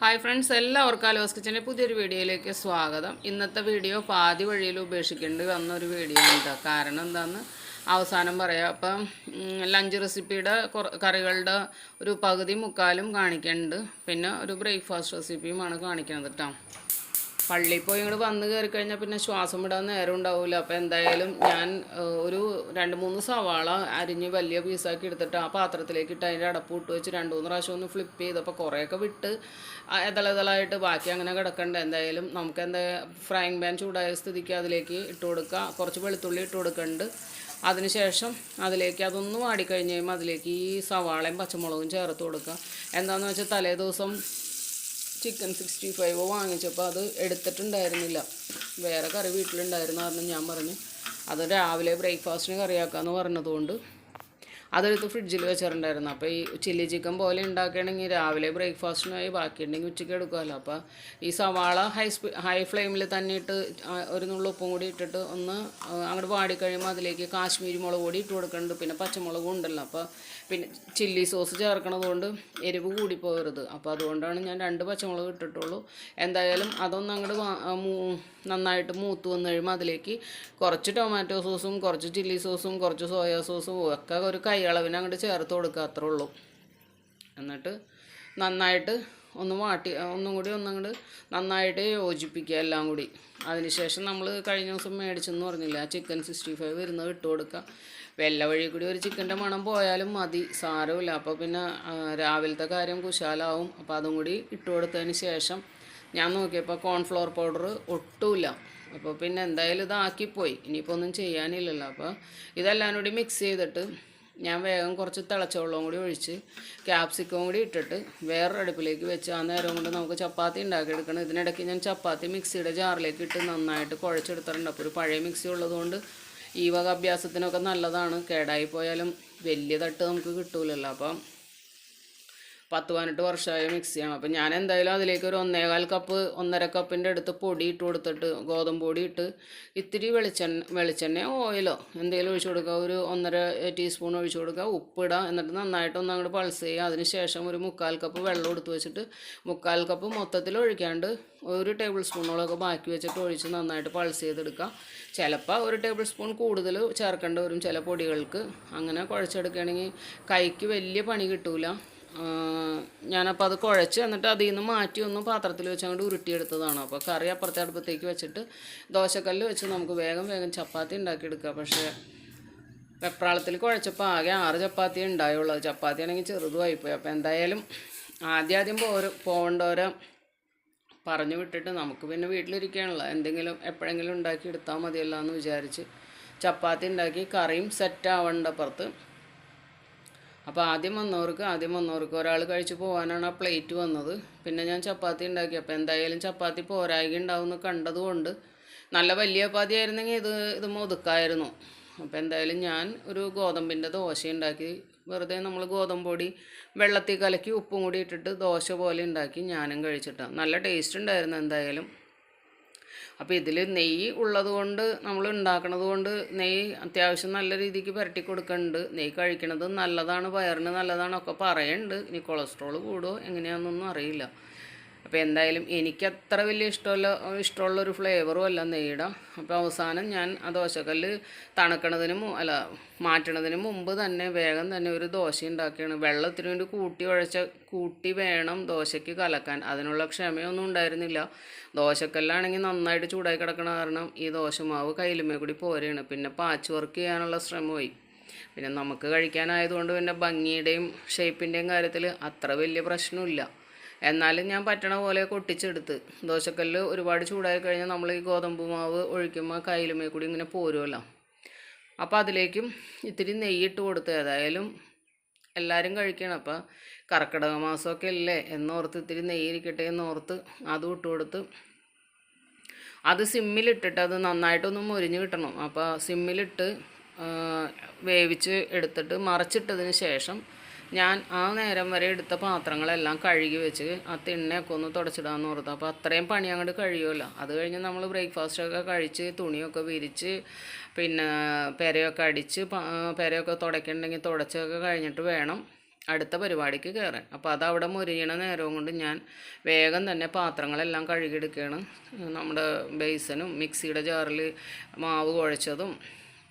Hi friends എല്ലാവർക്കും ലോസ് കിച്ചന്റെ പുതിയൊരു വീഡിയോയിലേക്ക് സ്വാഗതം. ഇന്നത്തെ വീഡിയോ പാതി വഴിയിൽ ഉപേക്ഷിക്കേണ്ടി വന്ന ഒരു വീഡിയോ ഉണ്ട് കാരണം എന്താണെന്ന് അവസാനം പറയാം. അപ്പം ലഞ്ച് റെസിപ്പിയുടെ കറികളുടെ ഒരു പകുതി മുക്കാലും കാണിക്കുന്നുണ്ട് പിന്നെ ഒരു ബ്രേക്ക്ഫാസ്റ്റ് റെസിപ്പിയുമാണ് കാണിക്കുന്നത് കേട്ടോ പള്ളിയിൽ പോയി ഇങ്ങോട്ട് വന്ന് കയറി കഴിഞ്ഞാൽ പിന്നെ ശ്വാസം വിടാൻ നേരം ഉണ്ടാവില്ല അപ്പോൾ എന്തായാലും ഞാൻ ഒരു രണ്ട് മൂന്ന് സവാള അരിഞ്ഞ് വലിയ പീസാക്കി എടുത്തിട്ട് ആ പാത്രത്തിലേക്ക് ഇട്ട് അതിന്റെ അടപ്പ് ഇട്ട് വെച്ച് രണ്ട് മൂന്ന് പ്രാവശ്യം ഒന്ന് ഫ്ലിപ്പ് ചെയ്തപ്പോൾ കുറേയൊക്കെ വിട്ട് ഇതളിതളായിട്ട് ബാക്കി അങ്ങനെ കിടക്കണ്ട. എന്തായാലും നമുക്ക് എന്താ ഫ്രൈങ് പാൻ ചൂടായ സ്ഥിതിക്ക് അതിലേക്ക് ഇട്ട് കൊടുക്കുക കുറച്ച് വെളുത്തുള്ളി ഇട്ട് കൊടുക്കുന്നുണ്ട് അതിനുശേഷം അതിലേക്ക് അതൊന്ന് വാടിക്കഴിഞ്ഞ് കഴിയുമ്പോൾ അതിലേക്ക് ഈ സവാളയും പച്ചമുളകും ചേർത്ത് കൊടുക്കുക എന്താണെന്ന് വെച്ചാൽ തലേ ദിവസം ചിക്കൻ സിക്സ്റ്റി ഫൈവ് വാങ്ങിച്ചപ്പോൾ അത് എടുത്തിട്ടുണ്ടായിരുന്നില്ല. വേറെ കറി വീട്ടിലുണ്ടായിരുന്നു കാരണം ഞാൻ പറഞ്ഞു അത് രാവിലെ ബ്രേക്ക്ഫാസ്റ്റിന് കറിയാക്കാമെന്ന് പറഞ്ഞതുകൊണ്ട് അതെടുത്ത് ഫ്രിഡ്ജിൽ വെച്ചിട്ടുണ്ടായിരുന്നു. അപ്പോൾ ഈ ചില്ലി ചിക്കൻ പോലെ ഉണ്ടാക്കുകയാണെങ്കിൽ രാവിലെ ബ്രേക്ക്ഫാസ്റ്റിനായി ബാക്കിയുണ്ടെങ്കിൽ ഉച്ചയ്ക്ക് എടുക്കുമല്ലോ. അപ്പോൾ ഈ സവാള ഹൈ സ്പീ ഹൈ ഫ്ലെയിമിൽ തന്നെ ഇട്ട് ഒരു നുള്ളു ഉപ്പും കൂടി ഇട്ടിട്ട് ഒന്ന് അങ്ങോട്ട് വാടിക്കഴിയുമ്പോൾ അതിലേക്ക് കാശ്മീരി മുളക് പൊടി ഇട്ട് കൊടുക്കുന്നുണ്ട്. പിന്നെ പച്ചമുളകും ഉണ്ടല്ലോ. അപ്പോൾ പിന്നെ ചില്ലി സോസ് ചേർക്കണത് കൊണ്ട് എരിവ് കൂടിപ്പോകരുത്. അപ്പോൾ അതുകൊണ്ടാണ് ഞാൻ രണ്ട് പച്ചമുളക് ഇട്ടിട്ടുള്ളൂ. എന്തായാലും അതൊന്ന് അങ്ങോട്ട് നന്നായിട്ട് മൂത്ത് വന്നു കഴിയുമ്പോൾ അതിലേക്ക് കുറച്ച് ടൊമാറ്റോ സോസും കുറച്ച് ചില്ലി സോസും കുറച്ച് സോയാ സോസും ഒക്കെ ഒരു കൈ അളവിന് അങ്ങോട്ട് ചേർത്ത് കൊടുക്കുക അത്രേ ഉള്ളൂ. എന്നിട്ട് നന്നായിട്ട് ഒന്ന് വാട്ടി ഒന്നും കൂടി ഒന്നങ്ങോട്ട് നന്നായിട്ട് യോജിപ്പിക്കുക എല്ലാം കൂടി. അതിനുശേഷം നമ്മൾ കഴിഞ്ഞ ദിവസം മേടിച്ചെന്ന് പറഞ്ഞില്ല ആ ചിക്കൻ സിക്സ്റ്റി ഫൈവ് വരുന്നത് ഇട്ട് കൊടുക്കുക. വെല്ല വഴി കൂടി ഒരു ചിക്കന്റെ മണം പോയാലും മതി സാരമില്ല. അപ്പോൾ പിന്നെ രാവിലത്തെ കാര്യം കുശാലാവും. അപ്പോൾ അതും കൂടി ഇട്ട് കൊടുത്തതിന് ശേഷം ഞാൻ നോക്കിയപ്പോൾ കോൺഫ്ലോർ പൗഡർ ഒട്ടുമില്ല. അപ്പോൾ പിന്നെ എന്തായാലും ഇതാക്കിപ്പോയി. ഇനിയിപ്പോൾ ഒന്നും ചെയ്യാനില്ലല്ലോ. അപ്പോൾ ഇതെല്ലാം കൂടി മിക്സ് ചെയ്തിട്ട് ഞാൻ വേഗം കുറച്ച് തിളച്ചവെള്ളവും കൂടി ഒഴിച്ച് ക്യാപ്സിക്കവും കൂടി ഇട്ടിട്ട് വേറൊരു അടുപ്പിലേക്ക് വെച്ച് ആ നേരം കൊണ്ട് നമുക്ക് ചപ്പാത്തി ഉണ്ടാക്കിയെടുക്കണം. ഇതിനിടയ്ക്ക് ഞാൻ ചപ്പാത്തി മിക്സിയുടെ ജാറിലേക്ക് ഇട്ട് നന്നായിട്ട് കുഴച്ചെടുത്തിട്ടുണ്ട്. അപ്പോൾ ഒരു പഴയ മിക്സി ഉള്ളതുകൊണ്ട് ഈ വക അഭ്യാസത്തിനൊക്കെ നല്ലതാണ്. കേടായി പോയാലും വലിയ തട്ട് നമുക്ക് കിട്ടൂലല്ലോ. അപ്പം പത്ത് പതിനെട്ട് വർഷമായ മിക്സിയാണ് അപ്പം ഞാൻ എന്തായാലും അതിലേക്ക് ഒരു ഒന്നേകാൽ കപ്പ് ഒന്നര കപ്പിന്റെ അടുത്ത് പൊടി ഇട്ട് കൊടുത്തിട്ട് ഗോതമ്പ് പൊടി ഇട്ട് ഇത്തിരി വെളിച്ചെണ്ണ വെളിച്ചെണ്ണയോ ഓയിലോ എന്തെങ്കിലും ഒഴിച്ചു കൊടുക്കുക. ഒരു ഒന്നര ടീസ്പൂൺ ഒഴിച്ചു കൊടുക്കുക. ഉപ്പിടുക എന്നിട്ട് നന്നായിട്ട് ഒന്ന് അങ്ങോട്ട് പൾസ് ചെയ്യുക. അതിന് ശേഷം ഒരു മുക്കാൽ കപ്പ് വെള്ളം എടുത്ത് വെച്ചിട്ട് മുക്കാൽ കപ്പ് മൊത്തത്തിൽ ഒഴിക്കാണ്ട് ഒരു ടേബിൾ സ്പൂണോളൊക്കെ ബാക്കി വെച്ചിട്ട് ഒഴിച്ച് നന്നായിട്ട് പൾസ് ചെയ്തെടുക്കുക. ചിലപ്പോൾ ഒരു ടേബിൾ സ്പൂൺ കൂടുതൽ ചേർക്കേണ്ടി വരും ചില പൊടികൾക്ക്. അങ്ങനെ കുഴച്ചെടുക്കുകയാണെങ്കിൽ കൈക്ക് വലിയ പണി കിട്ടൂല. ഞാനപ്പോൾ അത് കുഴച്ച് എന്നിട്ട് അതിൽ നിന്ന് മാറ്റി ഒന്ന് പാത്രത്തിൽ വെച്ച് അങ്ങോട്ട് ഉരുട്ടിയെടുത്തതാണ്. അപ്പോൾ കറി അപ്പുറത്തെ അടുപ്പത്തേക്ക് വെച്ചിട്ട് ദോശക്കല്ല് വെച്ച് നമുക്ക് വേഗം വേഗം ചപ്പാത്തി ഉണ്ടാക്കിയെടുക്കുക പക്ഷേ വെപ്രാളത്തിൽ കുഴച്ചപ്പോൾ ആകെ ആറ് ചപ്പാത്തി ഉണ്ടായുള്ളൂ. ചപ്പാത്തി ആണെങ്കിൽ ചെറുതുമായിപ്പോയി അപ്പോൾ എന്തായാലും ആദ്യം ആദ്യം പോര പോകേണ്ടവരെ പറഞ്ഞു വിട്ടിട്ട് നമുക്ക് പിന്നെ വീട്ടിലിരിക്കാനുള്ള എന്തെങ്കിലും എപ്പോഴെങ്കിലും ഉണ്ടാക്കി എടുത്താൽ മതിയല്ലോ എന്ന് വിചാരിച്ച് ചപ്പാത്തി ഉണ്ടാക്കി കറിയും സെറ്റ് ആവേണ്ട അപ്പോൾ ആദ്യം വന്നവർക്ക് ആദ്യം വന്നവർക്ക് ഒരാൾ കഴിച്ച് പോകാനാണ് ആ പ്ലേറ്റ് വന്നത്. പിന്നെ ഞാൻ ചപ്പാത്തി ഉണ്ടാക്കി. അപ്പോൾ എന്തായാലും ചപ്പാത്തി പോരായി ഉണ്ടാവുമെന്ന് കണ്ടതുകൊണ്ട് നല്ല വലിയ ചപ്പാത്തി ആയിരുന്നെങ്കിൽ ഇത് ഇത് ഒതുക്കായിരുന്നു അപ്പോൾ എന്തായാലും ഞാൻ ഒരു ഗോതമ്പിന്റെ ദോശ ഉണ്ടാക്കി. വെറുതെ നമ്മൾ ഗോതമ്പ് പൊടി വെള്ളത്തിൽ കലക്കി ഉപ്പും കൂടി ഇട്ടിട്ട് ദോശ പോലെ ഉണ്ടാക്കി ഞാനും കഴിച്ചിട്ടാണ് നല്ല ടേസ്റ്റ് ഉണ്ടായിരുന്നു എന്തായാലും. അപ്പോൾ ഇതിൽ നെയ്യ് ഉള്ളത് കൊണ്ട് നമ്മൾ ഉണ്ടാക്കണത് കൊണ്ട് നെയ്യ് അത്യാവശ്യം നല്ല രീതിക്ക് പുരട്ടി കൊടുക്കുന്നുണ്ട് നെയ്യ് കഴിക്കണത് നല്ലതാണ് വയറിന് നല്ലതാണ് ഒക്കെ പറയുന്നുണ്ട് ഇനി കൊളസ്ട്രോൾ കൂടുമോ എങ്ങനെയാണെന്നൊന്നും അറിയില്ല. അപ്പോൾ എന്തായാലും എനിക്ക് അത്ര വലിയ ഇഷ്ടമല്ല ഇഷ്ടമുള്ളൊരു ഫ്ലേവറും അല്ല നെയ്യുടെ. അപ്പോൾ അവസാനം ഞാൻ ആ ദോശക്കല്ല് തണുക്കണതിന് അല്ല മാറ്റണതിന് മുമ്പ് തന്നെ വേഗം തന്നെ ഒരു ദോശ ഉണ്ടാക്കിയാണ്. വെള്ളത്തിന് വേണ്ടി കൂട്ടി ഉഴച്ച കൂട്ടി വേണം ദോശയ്ക്ക് കലക്കാൻ. അതിനുള്ള ക്ഷമയൊന്നും ഉണ്ടായിരുന്നില്ല. ദോശക്കല്ലാണെങ്കിൽ നന്നായിട്ട് ചൂടായി കിടക്കണ കാരണം ഈ ദോശമാവ് കയ്യിലുമേ കൂടി പോരുകയാണ് പിന്നെ പാച്ച് വർക്ക് ചെയ്യാനുള്ള ശ്രമമായി. പിന്നെ നമുക്ക് കഴിക്കാനായതുകൊണ്ട് പിന്നെ ഭംഗിയുടെയും ഷേപ്പിന്റെയും കാര്യത്തിൽ അത്ര വലിയ പ്രശ്നമില്ല. എന്നാലും ഞാൻ പറ്റണ പോലെ കൊട്ടിച്ചെടുത്ത്. ദോശക്കല്ല് ഒരുപാട് ചൂടായി കഴിഞ്ഞാൽ നമ്മൾ ഈ ഗോതമ്പ് മാവ് ഒഴിക്കുമ്പോൾ കയ്യിലുമേ കൂടി ഇങ്ങനെ പോരുമല്ലോ അപ്പോൾ അതിലേക്കും ഇത്തിരി നെയ്യിട്ട് കൊടുത്ത്. ഏതായാലും എല്ലാവരും കഴിക്കണം. അപ്പോൾ കർക്കിടക മാസമൊക്കെ അല്ലേ? എന്നോർത്ത് ഇത്തിരി നെയ്യിരിക്കട്ടെ എന്നോർത്ത് അതും ഇട്ട് കൊടുത്ത്. അത് സിമ്മിലിട്ടിട്ട് അത് നന്നായിട്ടൊന്ന് മുരിഞ്ഞ് കിട്ടണം. അപ്പോൾ സിമ്മിലിട്ട് വേവിച്ച് എടുത്തിട്ട് മറച്ചിട്ടതിന് ശേഷം ഞാൻ ആ നേരം വരെ എടുത്ത പാത്രങ്ങളെല്ലാം കഴുകി വെച്ച് ആ തിണ്ണയൊക്കെ ഒന്ന് തുടച്ചിടാമെന്ന് ഓർത്തു. അപ്പോൾ അത്രയും പണി അങ്ങോട്ട് കഴിയുമല്ലോ. അത് കഴിഞ്ഞ് നമ്മൾ ബ്രേക്ക്ഫാസ്റ്റൊക്കെ കഴിച്ച് തുണിയൊക്കെ വിരിച്ച് പിന്നെ പെരയൊക്കെ അടിച്ച് പെരയൊക്കെ തുടയ്ക്കണമെങ്കിൽ തുടച്ചൊക്കെ കഴിഞ്ഞിട്ട് വേണം അടുത്ത പരിപാടിക്ക് കയറാൻ അപ്പോൾ അതവിടെ മൊരിയണ നേരവും കൊണ്ട് ഞാൻ വേഗം തന്നെ പാത്രങ്ങളെല്ലാം കഴുകിയെടുക്കുകയാണ് നമ്മുടെ ബേസനും മിക്സിയുടെ ജാറിൽ മാവ് കുഴച്ചതും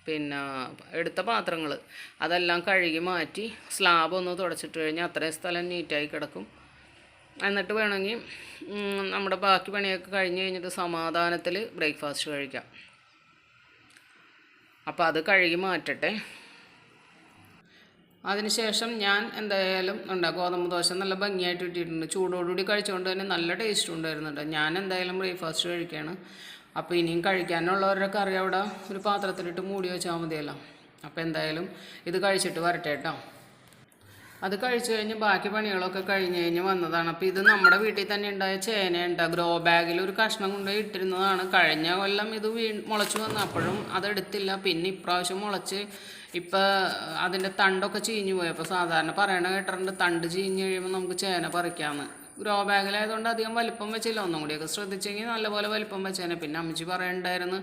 പിന്നെ എടുത്ത പാത്രങ്ങൾ അതെല്ലാം കഴുകി മാറ്റി സ്ലാബ് ഒന്ന് തുടച്ചിട്ട് കഴിഞ്ഞാൽ അത്രയും സ്ഥലം നീറ്റായി കിടക്കും. എന്നിട്ട് വേണമെങ്കിൽ നമ്മുടെ ബാക്കി പണിയൊക്കെ കഴിഞ്ഞ് കഴിഞ്ഞിട്ട് സമാധാനത്തിൽ ബ്രേക്ക്ഫാസ്റ്റ് കഴിക്കാം. അപ്പോൾ അത് കഴുകി മാറ്റട്ടെ. അതിനുശേഷം ഞാൻ എന്തായാലും ഉണ്ടാ ഗോതമ്പ് ദോശ നല്ല ഭംഗിയായിട്ട് ഇട്ടിട്ടുണ്ട്. ചൂടോടുകൂടി കഴിച്ചുകൊണ്ട് തന്നെ നല്ല ടേസ്റ്റ് ഉണ്ടായിരുന്നുണ്ട് ഞാൻ എന്തായാലും ബ്രേക്ക്ഫാസ്റ്റ് കഴിക്കുകയാണ് അപ്പോൾ ഇനിയും കഴിക്കാനുള്ളവരുടെ കറി അവിടെ. ഒരു പാത്രത്തിലിട്ട് മൂടി വെച്ചാൽ മതിയല്ലോ. അപ്പോൾ എന്തായാലും ഇത് കഴിച്ചിട്ട് വരട്ടെ കേട്ടോ. അത് കഴിച്ചു കഴിഞ്ഞ് ബാക്കി പണികളൊക്കെ കഴിഞ്ഞ് കഴിഞ്ഞ് വന്നതാണ്. അപ്പോൾ ഇത് നമ്മുടെ വീട്ടിൽ തന്നെ ഉണ്ടായ ചേനയുണ്ട് ഗ്രോ ബാഗിൽ ഒരു കഷ്ണം കൊണ്ടുപോയി ഇട്ടിരുന്നതാണ്. കഴിഞ്ഞ കൊല്ലം ഇത് വീ മുളച്ചു വന്നു. അപ്പോഴും അതെടുത്തില്ല പിന്നെ ഇപ്രാവശ്യം മുളച്ച് ഇപ്പം അതിന്റെ തണ്ടൊക്കെ ചീഞ്ഞു പോയി. അപ്പോൾ സാധാരണ പറയണ കേട്ടിട്ടുണ്ട് തണ്ട് ചീഞ്ഞ് കഴിയുമ്പോൾ നമുക്ക് ചേന പറിക്കാമെന്ന് ഗ്രോ ബാഗിലായതുകൊണ്ട് അധികം വലിപ്പം വെച്ചില്ല. ഒന്നും കൂടിയൊക്കെ ശ്രദ്ധിച്ചെങ്കിൽ നല്ലപോലെ വലിപ്പം വെച്ചേനെ. പിന്നെ അമ്മച്ചി പറയണ്ടായിരുന്നു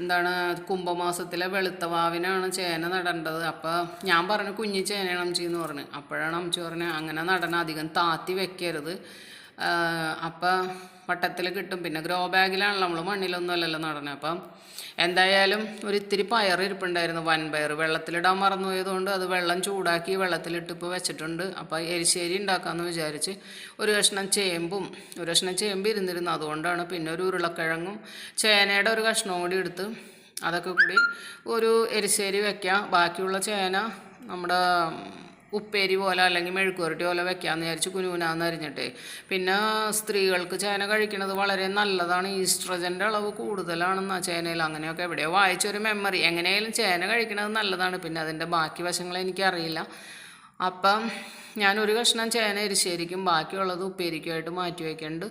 എന്താണ് കുംഭമാസത്തിലെ വെളുത്ത വാവിനാണ് ചേന നടേണ്ടത്. അപ്പോൾ ഞാൻ പറഞ്ഞു കുഞ്ഞി ചേനയാണ് അമ്മച്ചി എന്ന് പറഞ്ഞു. അപ്പോഴാണ് അമ്മച്ചി പറഞ്ഞത് അങ്ങനെ നടന അധികം താത്തി വെക്കരുത്. അപ്പം വട്ടത്തിൽ കിട്ടും. പിന്നെ ഗ്രോ ബാഗിലാണല്ലോ നമ്മൾ മണ്ണിലൊന്നും അല്ലല്ലോ നടന്നത് അപ്പം എന്തായാലും ഒരു ഇത്തിരി പയർ ഇരിപ്പുണ്ടായിരുന്നു. വൻപയർ വെള്ളത്തിലിടാൻ മറന്നുപോയതുകൊണ്ട് അത് വെള്ളം ചൂടാക്കി വെള്ളത്തിലിട്ട് ഇപ്പോൾ വെച്ചിട്ടുണ്ട്. അപ്പോൾ എരിശ്ശേരി ഉണ്ടാക്കാമെന്ന് വിചാരിച്ച് ഒരു കഷ്ണം ചേമ്പും ഒരു കഷ്ണം ചേമ്പ് ഇരുന്നിരുന്നു. അതുകൊണ്ടാണ് പിന്നെ ഒരു ഉരുളക്കിഴങ്ങും ചേനയുടെ ഒരു കഷ്ണവും കൂടി എടുത്ത് അതൊക്കെ കൂടി ഒരു എരിശ്ശേരി വെക്കാം. ബാക്കിയുള്ള ചേന നമ്മുടെ ഉപ്പേരി പോലെ അല്ലെങ്കിൽ മെഴുക്കുവരട്ടി പോലെ വെക്കാമെന്ന് വിചാരിച്ച് കുനുകുനാന്ന് അരിഞ്ഞിട്ടേ. പിന്നെ സ്ത്രീകൾക്ക് ചേന കഴിക്കുന്നത് വളരെ നല്ലതാണ്. ഈസ്ട്രജന്റെ അളവ് കൂടുതലാണെന്നാ ചേനയിൽ. അങ്ങനെയൊക്കെ എവിടെയോ വായിച്ചൊരു മെമ്മറി എങ്ങനെയായാലും ചേന കഴിക്കുന്നത് നല്ലതാണ്. പിന്നെ അതിന്റെ ബാക്കി വശങ്ങൾ എനിക്കറിയില്ല. അപ്പം ഞാനൊരു കഷ്ണം ചേന എരിശ്ശേരിക്കും ബാക്കിയുള്ളത് ഉപ്പേരിക്കുമായിട്ട് മാറ്റി വയ്ക്കുന്നുണ്ട്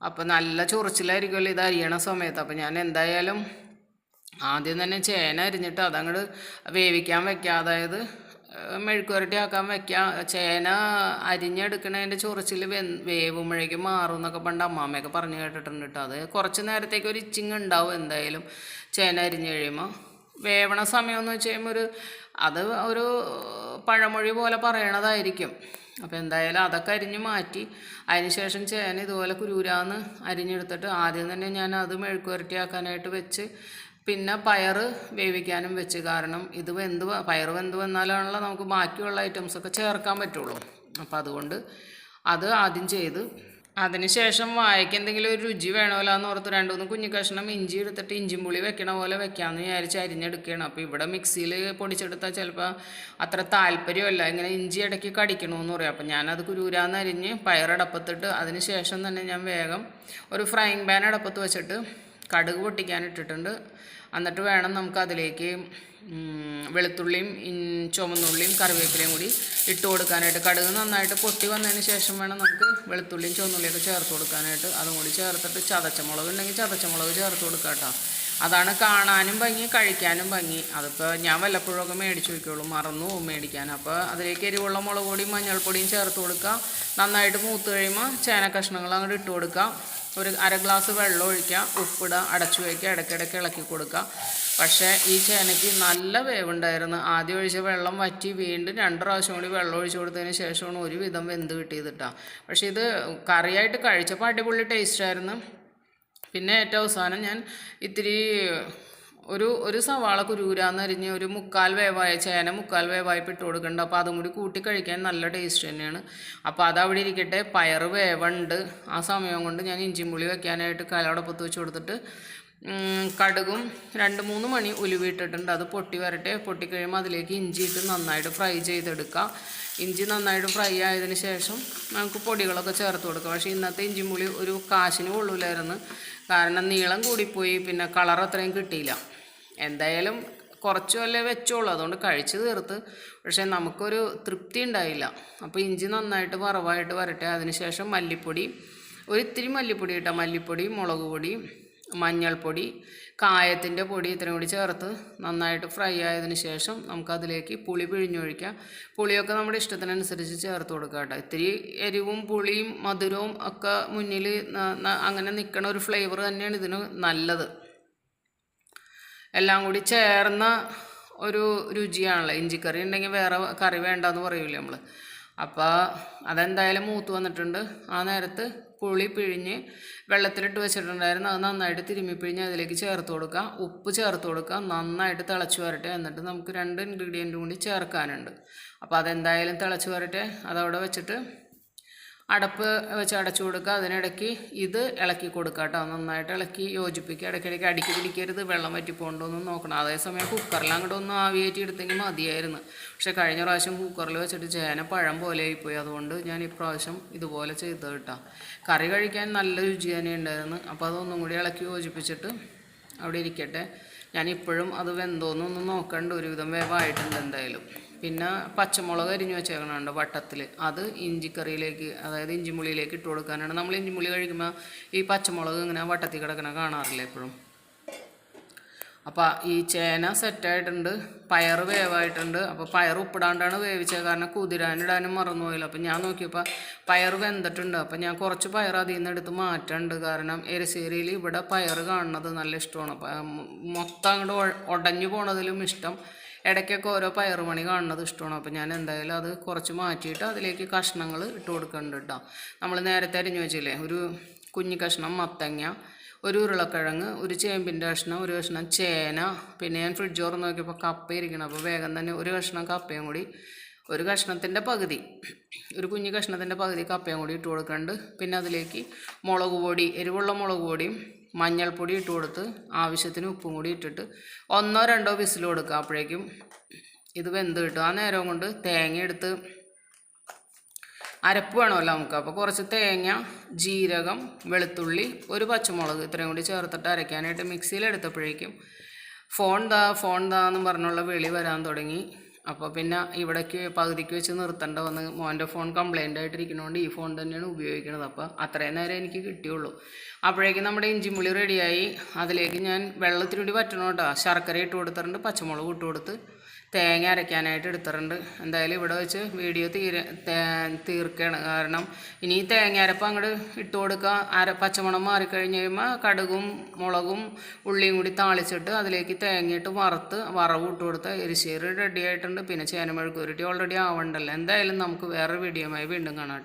അപ്പം നല്ല ചൊറിച്ചിലായിരിക്കുമല്ലോ ഇത് അരിയണ സമയത്ത്. അപ്പം ഞാൻ എന്തായാലും ആദ്യം തന്നെ ചേന അരിഞ്ഞിട്ട് അതങ്ങോട്ട് വേവിക്കാൻ വെക്കുക അതായത് മെഴുക്കുവരട്ടി ആക്കാൻ വെക്കാം. ചേന അരിഞ്ഞെടുക്കണതിന്റെ ചൊറിച്ചിൽ വെ വേവുമ്പോഴേക്കും മാറും എന്നൊക്കെ പണ്ട് അമ്മാമ്മയൊക്കെ പറഞ്ഞു കേട്ടിട്ടുണ്ട് കേട്ടോ അത് കുറച്ച് നേരത്തേക്ക് ഒരു ഇച്ചിങ് ഉണ്ടാവും എന്തായാലും ചേന അരിഞ്ഞ് കഴിയുമ്പോൾ വേവണ സമയമെന്ന് വെച്ച് കഴിയുമ്പോൾ ഒരു അത് ഒരു പഴമൊഴി പോലെ പറയണതായിരിക്കും. അപ്പോൾ എന്തായാലും അതൊക്കെ അരിഞ്ഞ് മാറ്റി അതിനുശേഷം ചേന ഇതുപോലെ കുരൂരാന്ന് അരിഞ്ഞെടുത്തിട്ട് ആദ്യം തന്നെ ഞാൻ അത് മെഴുക്കുവരട്ടിയാക്കാനായിട്ട് വെച്ച് പിന്നെ പയർ വേവിക്കാനും വെച്ച് കാരണം ഇത് വെന്ത് പയർ വെന്ത് വന്നാലാണല്ലോ നമുക്ക് ബാക്കിയുള്ള ഐറ്റംസൊക്കെ ചേർക്കാൻ പറ്റുള്ളൂ. അപ്പോൾ അതുകൊണ്ട് അത് ആദ്യം ചെയ്ത് അതിനുശേഷം വായയ്ക്ക് എന്തെങ്കിലും ഒരു രുചി വേണമല്ലോ എന്ന് ഓർത്ത് രണ്ട് മൂന്ന് കുഞ്ഞു കഷ്ണം ഇഞ്ചി എടുത്തിട്ട് ഇഞ്ചിയും പുളി വെക്കണ പോലെ വെക്കാമെന്ന് വിചാരിച്ച് അരിഞ്ഞെടുക്കുകയാണ് അപ്പോൾ ഇവിടെ മിക്സിയിൽ പൊടിച്ചെടുത്താൽ ചിലപ്പോൾ അത്ര താല്പര്യമല്ല. ഇങ്ങനെ ഇഞ്ചി ഇടയ്ക്ക് കടിക്കണമെന്ന് പറയും. അപ്പോൾ ഞാനത് കുരൂരാന്ന് അരിഞ്ഞ് പയറടപ്പത്തിട്ട് അതിന് ശേഷം തന്നെ ഞാൻ വേഗം ഒരു ഫ്രൈങ് പാൻ അടപ്പത്ത് വെച്ചിട്ട് കടുക് പൊട്ടിക്കാൻ ഇട്ടിട്ടുണ്ട്. എന്നിട്ട് വേണം നമുക്ക് അതിലേക്ക് വെളുത്തുള്ളിയും ചുമന്നുള്ളിയും കറിവേപ്പിലയും കൂടി ഇട്ട് കൊടുക്കാനായിട്ട്. കടുക് നന്നായിട്ട് പൊട്ടി വന്നതിന് ശേഷം വേണം നമുക്ക് വെളുത്തുള്ളിയും ചുവന്നുള്ളിയൊക്കെ ചേർത്ത് കൊടുക്കാനായിട്ട്. അതും കൂടി ചേർത്തിട്ട് ചതച്ചമുളക് ഉണ്ടെങ്കിൽ ചതച്ചമുളക് ചേർത്ത് കൊടുക്കുക കേട്ടോ. അതാണ് കാണാനും ഭംഗി കഴിക്കാനും ഭംഗി. അതിപ്പോൾ ഞാൻ വല്ലപ്പോഴൊക്കെ മേടിച്ച് വയ്ക്കുള്ളൂ. മറന്നു പോകും മേടിക്കാൻ. അപ്പോൾ അതിലേക്ക് എരിവുള്ള മുളക് പൊടിയും മഞ്ഞൾപ്പൊടിയും ചേർത്ത് കൊടുക്കുക. നന്നായിട്ട് മൂത്ത് കഴിയുമ്പോൾ ചേന കഷ്ണങ്ങൾ അങ്ങോട്ട് ഇട്ട് കൊടുക്കുക. ഒരു അര ഗ്ലാസ് വെള്ളം ഒഴിക്കുക ഉപ്പിടുക അടച്ചു വയ്ക്കുക ഇടയ്ക്കിടയ്ക്ക് ഇളക്കി കൊടുക്കുക. പക്ഷേ ഈ ചേനയ്ക്ക് നല്ല വേവുണ്ടായിരുന്നു. ആദ്യം ഒഴിച്ച വെള്ളം വറ്റി വീണ്ടും രണ്ട് പ്രാവശ്യം കൂടി വെള്ളം ഒഴിച്ചു കൊടുത്തതിന് ശേഷമാണ് ഒരുവിധം വെന്ത് കിട്ടിയത് കേട്ടോ പക്ഷേ ഇത് കറിയായിട്ട് കഴിച്ചപ്പോൾ അടിപൊളി ടേസ്റ്റായിരുന്നു പിന്നെ ഏറ്റവും അവസാനം ഞാൻ ഇത്തിരി ഒരു ഒരു സവാള കുരൂരാന്ന് അരിഞ്ഞ് ഒരു മുക്കാൽ വേവായ ചേന മുക്കാൽ വേവായ്പ ഇട്ട് കൊടുക്കുന്നുണ്ട് അപ്പോൾ അതും കൂടി കൂട്ടി കഴിക്കാൻ നല്ല ടേസ്റ്റ് തന്നെയാണ്. അപ്പോൾ അതവിടെ ഇരിക്കട്ടെ. പയർ വേവുണ്ട്. ആ സമയം കൊണ്ട് ഞാൻ ഇഞ്ചിയും പുളി വെക്കാനായിട്ട് കലോടൊപ്പത്ത് വെച്ച് കൊടുത്തിട്ട് കടുകും രണ്ട് മൂന്ന് മണി ഉലുവിട്ടിട്ടുണ്ട് അത് പൊട്ടി വരട്ടെ. പൊട്ടിക്കഴിയുമ്പോൾ അതിലേക്ക് ഇഞ്ചി ഇട്ട് നന്നായിട്ട് ഫ്രൈ ചെയ്തെടുക്കുക ഇഞ്ചി നന്നായിട്ട് ഫ്രൈ ആയതിന് ശേഷം നമുക്ക് പൊടികളൊക്കെ ചേർത്ത് കൊടുക്കുക പക്ഷേ ഇന്നത്തെ ഇഞ്ചി പുളി ഒരു കാശിന് കൊള്ളൂലായിരുന്നു. കാരണം നീളം കൂടിപ്പോയി. പിന്നെ കളർ അത്രയും കിട്ടിയില്ല. എന്തായാലും കുറച്ചു വല്ലേ വെച്ചോളൂ. അതുകൊണ്ട് കഴിച്ച് തീർത്ത്. പക്ഷേ നമുക്കൊരു തൃപ്തി ഉണ്ടായില്ല. അപ്പോൾ ഇഞ്ചി നന്നായിട്ട് വറവായിട്ട് വരട്ടെ. അതിനുശേഷം മല്ലിപ്പൊടി ഒരിത്തിരി മല്ലിപ്പൊടി ഇട്ടാൽ മല്ലിപ്പൊടി മുളക് പൊടി മഞ്ഞൾപ്പൊടി കായത്തിന്റെ പൊടി ഇത്രയും കൂടി ചേർത്ത് നന്നായിട്ട് ഫ്രൈ ആയതിന് ശേഷം നമുക്കതിലേക്ക് പുളി പിഴിഞ്ഞൊഴിക്കാം. പുളിയൊക്കെ നമ്മുടെ ഇഷ്ടത്തിനനുസരിച്ച് ചേർത്ത് കൊടുക്കുക കേട്ടോ. ഇത്തിരി എരിവും പുളിയും മധുരവും ഒക്കെ മുന്നിൽ അങ്ങനെ നിൽക്കണ ഒരു ഫ്ലേവർ തന്നെയാണ് ഇതിന് നല്ലത്. എല്ലാം കൂടി ചേർന്ന ഒരു രുചിയാണല്ലോ. ഇഞ്ചിക്കറി ഉണ്ടെങ്കിൽ വേറെ കറി വേണ്ടെന്ന് പറയൂലേ നമ്മൾ അപ്പോൾ അതെന്തായാലും മൂത്ത് വന്നിട്ടുണ്ട്. ആ നേരത്ത് പുളി പിഴിഞ്ഞ് വെള്ളത്തിലിട്ട് വെച്ചിട്ടുണ്ടായിരുന്നു. അത് നന്നായിട്ട് തിരുമ്മി പിഴിഞ്ഞ് അതിലേക്ക് ചേർത്ത് കൊടുക്കുക. ഉപ്പ് ചേർത്ത് കൊടുക്കുക. നന്നായിട്ട് തിളച്ച് വരട്ടെ. എന്നിട്ട് നമുക്ക് രണ്ട് ഇൻഗ്രീഡിയന്റും കൂടി ചേർക്കാനുണ്ട്. അപ്പോൾ അതെന്തായാലും തിളച്ച് വരട്ടെ. അതവിടെ വെച്ചിട്ട് അടപ്പ് വെച്ച് അടച്ചു കൊടുക്കുക. അതിനിടയ്ക്ക് ഇത് ഇളക്കി കൊടുക്കുക കേട്ടോ. നന്നായിട്ട് ഇളക്കി യോജിപ്പിക്കുക. ഇടയ്ക്കിടയ്ക്ക് അടിക്കി പിടിക്കരുത്. വെള്ളം വറ്റിപ്പോണ്ടോന്നും നോക്കണം. അതേസമയം കുക്കറിൽ അങ്ങോട്ട് ഒന്ന് ആവിയേറ്റി എടുത്തെങ്കിൽ മതിയായിരുന്നു. പക്ഷെ കഴിഞ്ഞ പ്രാവശ്യം കുക്കറിൽ വെച്ചിട്ട് ചേന പഴം പോലെ ആയിപ്പോയി. അതുകൊണ്ട് ഞാൻ ഇപ്രാവശ്യം ഇതുപോലെ ചെയ്ത് കേട്ടോ. കറി കഴിക്കാൻ നല്ല രുചി തന്നെ ഉണ്ടായിരുന്നു അപ്പോൾ അതൊന്നും കൂടി ഇളക്കി യോജിപ്പിച്ചിട്ട് അവിടെ ഇരിക്കട്ടെ. ഞാൻ ഇപ്പോഴും അത് വെന്തോന്നൊന്ന് നോക്കണ്ട. ഒരുവിധം വേവായിട്ടുണ്ട് എന്തായാലും. പിന്നെ പച്ചമുളക് അരിഞ്ഞു വെച്ചേക്കണുണ്ട് വട്ടത്തിൽ. അത് ഇഞ്ചിക്കറിയിലേക്ക് അതായത് ഇഞ്ചിമുളിയിലേക്ക് ഇട്ട് കൊടുക്കാനാണ്. നമ്മൾ ഇഞ്ചിമുളി കഴിക്കുമ്പോൾ ഈ പച്ചമുളക് ഇങ്ങനെ വട്ടത്തിൽ കിടക്കണ കാണാറില്ല എപ്പോഴും? അപ്പോൾ ഈ ചേന സെറ്റായിട്ടുണ്ട് പയർ വേവായിട്ടുണ്ട്. അപ്പോൾ പയർ ഉപ്പിടാണ്ടാണ് വേവിച്ചത്. കാരണം കുതിരാനിടാനും മറന്നുപോയില്ല. അപ്പോൾ ഞാൻ നോക്കിയപ്പോൾ പയർ വെന്തിട്ടുണ്ട്. അപ്പോൾ ഞാൻ കുറച്ച് പയർ അതിൽ നിന്ന് എടുത്ത് മാറ്റുന്നുണ്ട് കാരണം എരശ്ശേരിയിൽ ഇവിടെ പയർ കാണുന്നത് നല്ല ഇഷ്ടമാണ്. അപ്പം മൊത്തം അങ്ങോട്ട് ഉടഞ്ഞു പോണതിലും ഇഷ്ടം ഇടയ്ക്കൊക്കെ ഓരോ പയർ മണി കാണുന്നത് ഇഷ്ടമാണ്. അപ്പോൾ ഞാൻ എന്തായാലും അത് കുറച്ച് മാറ്റിയിട്ട് അതിലേക്ക് കഷ്ണങ്ങൾ ഇട്ട് കൊടുക്കുന്നുണ്ട് നമ്മൾ നേരത്തെ അരിഞ്ഞു വെച്ചില്ലേ? ഒരു കുഞ്ഞു കഷ്ണം മത്തങ്ങ ഒരു ഉരുളക്കിഴങ്ങ് ഒരു ചേമ്പിന്റെ കഷ്ണം ഒരു കഷ്ണം ചേന പിന്നെ ഞാൻ ഫ്രിഡ്ജ് തുറന്ന് നോക്കിയപ്പോൾ കപ്പ ഇരിക്കണം അപ്പോൾ വേഗം തന്നെ ഒരു കഷ്ണം കപ്പയും കൂടി ഒരു കഷ്ണത്തിന്റെ പകുതി ഒരു കുഞ്ഞു കഷ്ണത്തിന്റെ പകുതി കപ്പയും കൂടി ഇട്ട് കൊടുക്കുന്നുണ്ട് പിന്നെ അതിലേക്ക് മുളക് പൊടി എരിവുള്ള മുളക് പൊടിയും മഞ്ഞൾപ്പൊടി ഇട്ട് കൊടുത്ത് ആവശ്യത്തിന് ഉപ്പും കൂടി ഇട്ടിട്ട് ഒന്നോ രണ്ടോ വിസിൽ കൊടുക്കുക. അപ്പോഴേക്കും ഇത് വെന്ത് കിട്ടും. ആ നേരം കൊണ്ട് തേങ്ങ എടുത്ത് അരപ്പ് വേണമല്ലോ നമുക്ക്. അപ്പോൾ കുറച്ച് തേങ്ങ ജീരകം വെളുത്തുള്ളി ഒരു പച്ചമുളക് ഇത്രയും കൂടി ചേർത്തിട്ട് അരയ്ക്കാനായിട്ട് മിക്സിയിൽ എടുത്തപ്പോഴേക്കും ഫോൺ ദാ ഫോൺ ദാ എന്നും പറഞ്ഞുള്ള വെളി വരാൻ തുടങ്ങി. അപ്പോൾ പിന്നെ ഇവിടേക്ക് പകുതിക്ക് വെച്ച് നിർത്തേണ്ട വന്ന് മോന്റെ ഫോൺ കംപ്ലൈന്റ് ആയിട്ടിരിക്കുന്നതുകൊണ്ട് ഈ ഫോൺ തന്നെയാണ് ഉപയോഗിക്കുന്നത്. അപ്പോൾ അത്രയും നേരം എനിക്ക് കിട്ടിയുള്ളൂ. അപ്പോഴേക്കും നമ്മുടെ ഇഞ്ചിമുളി റെഡിയായി അതിലേക്ക് ഞാൻ വെള്ളത്തിനൂടി പറ്റണം കേട്ടോ. ശർക്കര ഇട്ട് കൊടുത്തിട്ടുണ്ട് പച്ചമുളക് ഇട്ട് കൊടുത്ത്. തേങ്ങ അരയ്ക്കാനായിട്ട് എടുത്തിട്ടുണ്ട്. എന്തായാലും ഇവിടെ വെച്ച് വീഡിയോ തീര തീർക്കുകയാണ് കാരണം ഇനി തേങ്ങ അരപ്പ് അങ്ങോട്ട് ഇട്ട് കൊടുക്കുക അര പച്ചമണം മാറിക്കഴിഞ്ഞ് കഴിയുമ്പോൾ കടുകും മുളകും ഉള്ളിയും കൂടി താളിച്ചിട്ട് അതിലേക്ക് തേങ്ങയിട്ട് വറുത്ത് വറവ് ഇട്ട് കൊടുത്ത് എരിശ്ശേരി റെഡി ആയിട്ടുണ്ട്. പിന്നെ ചേനമെഴുക്കുരുട്ടി ഓൾറെഡി ആവണ്ടല്ലോ. എന്തായാലും നമുക്ക് വേറെ വീഡിയോയുമായി വീണ്ടും കാണാം.